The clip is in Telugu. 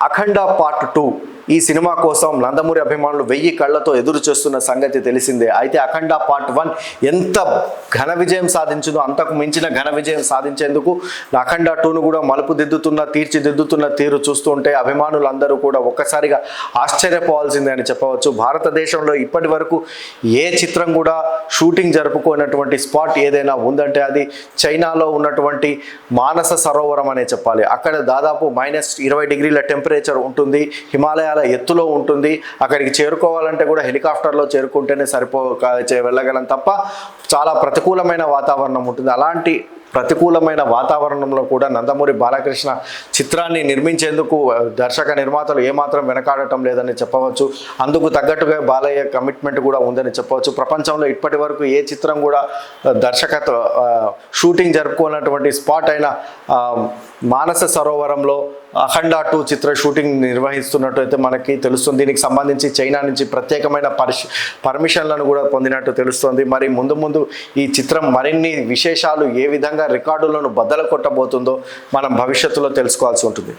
అఖండ పార్ట్ టూ ఈ సినిమా కోసం నందమూరి అభిమానులు వెయ్యి కళ్ళతో ఎదురు చూస్తున్న సంగతి తెలిసిందే. అయితే అఖండ పార్ట్ వన్ ఎంత ఘన విజయం సాధించిందో అంతకు మించిన ఘన విజయం సాధించేందుకు అఖండ టూను కూడా మలుపు దిద్దుతున్న తీర్చిదిద్దుతున్న తీరు చూస్తుంటే అభిమానులందరూ కూడా ఒక్కసారిగా ఆశ్చర్యపోవాల్సిందే అని చెప్పవచ్చు. భారతదేశంలో ఇప్పటి వరకు ఏ చిత్రం కూడా షూటింగ్ జరుపుకున్నటువంటి స్పాట్ ఏదైనా ఉందంటే అది చైనాలో ఉన్నటువంటి మానస సరోవరం అనే చెప్పాలి. అక్కడ దాదాపు మైనస్ ఇరవై డిగ్రీల టెంపరేచర్ ఉంటుంది హిమాలయాల ఎత్తులో ఉంటుంది. అక్కడికి చేరుకోవాలంటే కూడా హెలికాప్టర్లో చేరుకుంటేనే సరిపో చే- వెళ్ళగలం తప్ప చాలా ప్రతికూలమైన వాతావరణం ఉంటుంది. అలాంటి ప్రతికూలమైన వాతావరణంలో కూడా నందమూరి బాలకృష్ణ చిత్రాన్ని నిర్మించేందుకు దర్శక నిర్మాతలు ఏమాత్రం వెనకాడటం లేదని చెప్పవచ్చు. అందుకు తగ్గట్టుగా బాలయ్య కమిట్మెంట్ కూడా ఉందని చెప్పవచ్చు. ప్రపంచంలో ఇప్పటి వరకు ఏ చిత్రం కూడా దర్శకత్వ షూటింగ్ జరుపుకున్నటువంటి స్పాట్ అయిన మానస సరోవరంలో అఖండ టూ చిత్ర షూటింగ్ నిర్వహిస్తున్నట్టు అయితే మనకి తెలుస్తుంది. దీనికి సంబంధించి చైనా నుంచి ప్రత్యేకమైన పరిష్ పర్మిషన్లను కూడా పొందినట్టు తెలుస్తుంది. మరి ముందు ముందు ఈ చిత్రం మరిన్ని విశేషాలు ఏ విధంగా విధంగా రికార్డులను బద్దలు కొట్టబోతుందో మనం భవిష్యత్తులో తెలుసుకోవాల్సి ఉంటుంది.